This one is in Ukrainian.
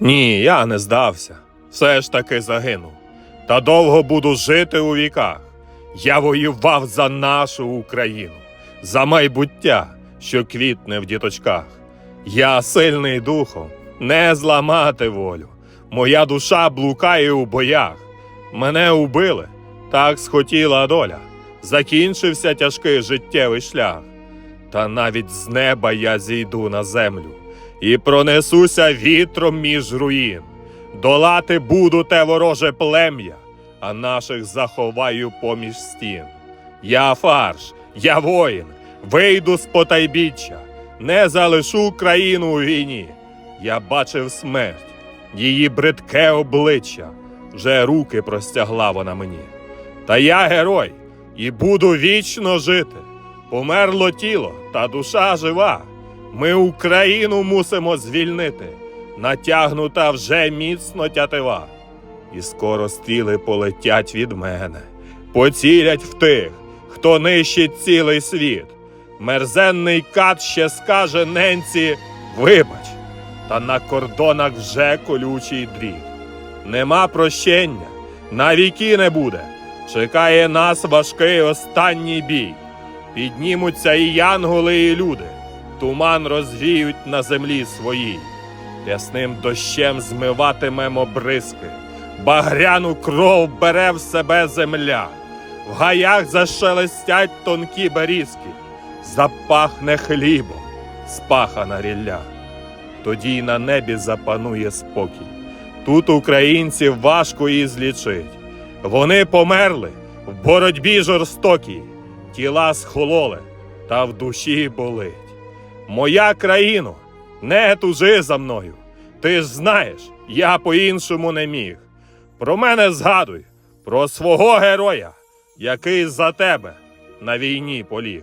Ні, я не здався. Все ж таки загинув. Та довго буду жити у віках. Я воював за нашу Україну, за майбуття, що квітне в діточках. Я сильний духом, не зламати волю. Моя душа блукає у боях. Мене убили, так схотіла доля. Закінчився тяжкий життєвий шлях. Та навіть з неба я зійду на землю і пронесуся вітром між руїн. Долати буду те вороже плем'я, а наших заховаю поміж стін. Я фарш, я воїн, вийду з потайбіччя, не залишу країну у війні. Я бачив смерть, її бридке обличчя, вже руки простягла вона мені. Та я герой і буду вічно жити. Померло тіло, та душа жива. Ми Україну мусимо звільнити, натягнута вже міцно тятива. І скоро стріли полетять від мене, поцілять в тих, хто нищить цілий світ. Мерзенний кат ще скаже ненці вибач, та на кордонах вже колючий дріт. Нема прощення, на віки не буде. Чекає нас важкий останній бій. Піднімуться і янголи, і люди, туман розвіють на землі своїй. Ясним дощем змиватимемо бризки, багряну кров бере в себе земля, в гаях зашелестять тонкі берізки, запахне хлібом, спахана рілля. Тоді й на небі запанує спокій. Тут українців важко і злічить. Вони померли в боротьбі жорстокій, тіла схололи, та в душі болить. Моя країно, не тужи за мною. Ти ж знаєш, я по-іншому не міг. Про мене згадуй, про свого героя, який за тебе на війні поліг.